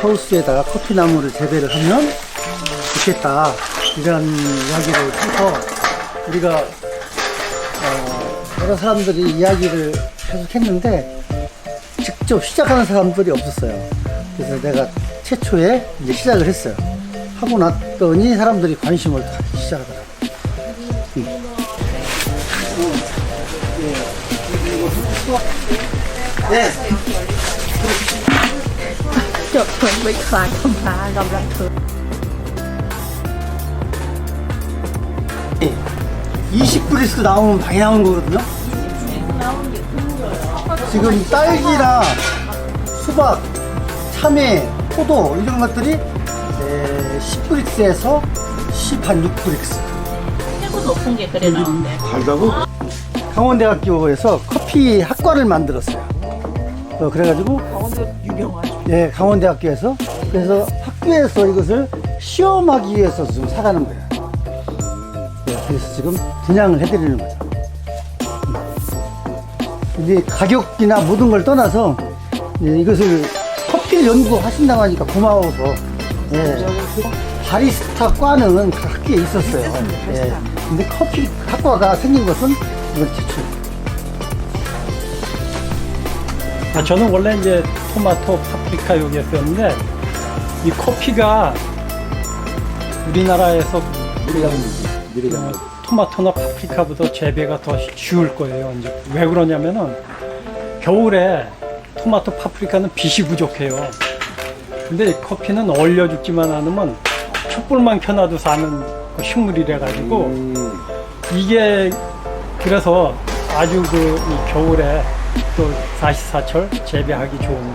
하우스에다가 커피나무를 재배를 하면 좋겠다. 이런 이야기를 해서 우리가 어 여러 사람들이 이야기를 계속 했는데 직접 시작하는 사람들이 없었어요. 그래서 내가 최초에 이제 시작을 했어요. 하고 났더니 사람들이 관심을 갖기 시작하더라고요. 응. 네. จบผลวิคลานคำพากำลังถึง 20브리스 나오면 많이 나오는 거거든요. 지금 딸기랑 수박, 참외, 포도 이런 것들이 10브릭스에서 10한 6브릭스. 최고 높은 게 그래 나온대. 달다고? 강원대학교에서 커피 학과를 만들었어요. 어, 그래가지고 강원도 유명하죠. 예, 강원대학교에서 그래서 학교에서 이것을 시험하기 위해서 지금 사가는 거예요. 예, 그래서 지금 분양을 해드리는 거죠. 이제 가격이나 모든 걸 떠나서 예, 이것을 커피를 연구하신다고 하니까 고마워서 예, 바리스타 과는 그 학교에 있었어요. 예, 근데 커피 학과가 생긴 것은 최초. 아, 저는 원래 이제 토마토, 파프리카 여기 했었는데 이 커피가 우리나라에서 어, 토마토나 파프리카보다 재배가 더 쉬울 거예요. 이제 왜 그러냐면은 겨울에 토마토, 파프리카는 빛이 부족해요. 근데 이 커피는 얼려 죽지만 않으면 촛불만 켜놔도 사는 그 식물이라 가지고 이게 그래서 아주 그이 겨울에 또 44철 재배하기 좋은